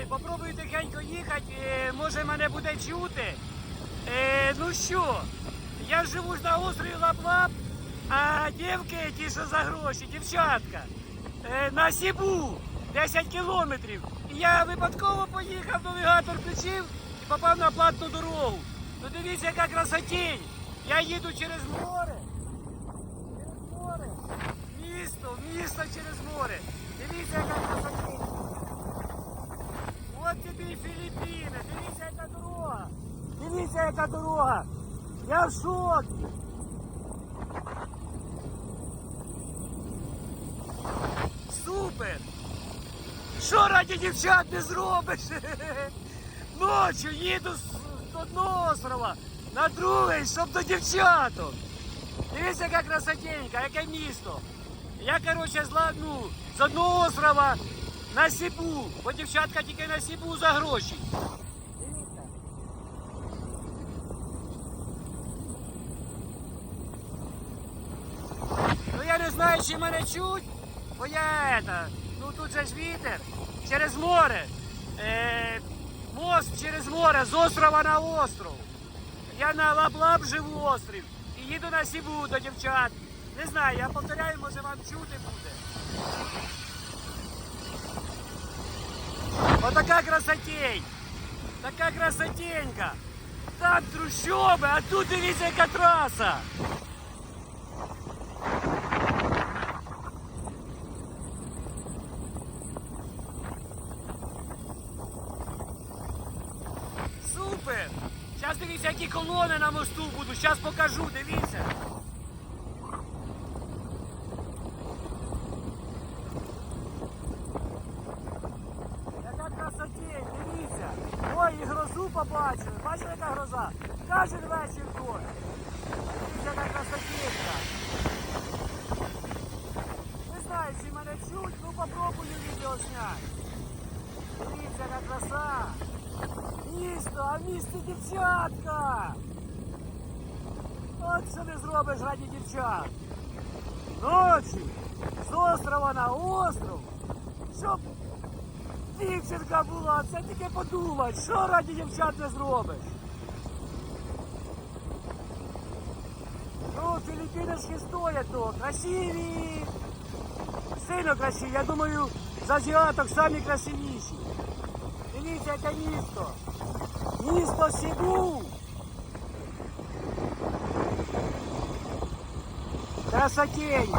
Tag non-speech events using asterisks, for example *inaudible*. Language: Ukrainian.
знаю, попробую тихенько їхати, е, може мене буде чути. Е, ну що, я живу на острові Лап-Лап, а дівки, ті, що за гроші, дівчатка, е, на Сібу 10 кілометрів. І я випадково поїхав, навігатор включив і попав на платну дорогу. Ну дивіться, яка красотень. Я їду через море. Через море. Місто, місто через море. Дивіться, яка красотень. От тобі і Філіппіни. Дивіться, яка дорога. Дивіться, яка дорога. Я в шокі. Супер! Що раді дівчат не зробиш? *laughs* Ночі їду з одного острова на другий, щоб до дівчаток. Дивіться, яка красотенька, яке місто. Я, коротше, ну, з одного острова на Сібу, бо дівчатка тільки на Сібу за гроші. Дивіться. Чи мене чуть, бо я это, ну тут же ж вітер, через море. Е, мост через море, з острова на остров. Я на Лаблаб живу острів і їду на Сібу до дівчат. Не знаю, я повторяю, може вам чути буде. Отака красотень. Така красотенька. Там трущоби, а тут дивіться, яка траса. Супер! Зараз дивіться, які колони на мосту будуть. Зараз покажу, дивіться. Яка красотень, дивіться. Ой, і грозу побачили. Бачили, яка гроза? Кожен вечір дощ. Дивіться, яка красотенька. Не знаю, чи мене чуть, ну попробую відео зняти. Дивіться, яка краса. Місто, а в місті дівчатка. От що не зробиш раді дівчат. Ночі з острова на остров, щоб дівчинка була, це тільки подумать, що раді дівчат не зробиш. Ну, Філіппіни ж то красиві, сильно красиві. Я думаю, з азіаток самі красивіші. Дивіться, яке місто. Місто Сібу. Красотень.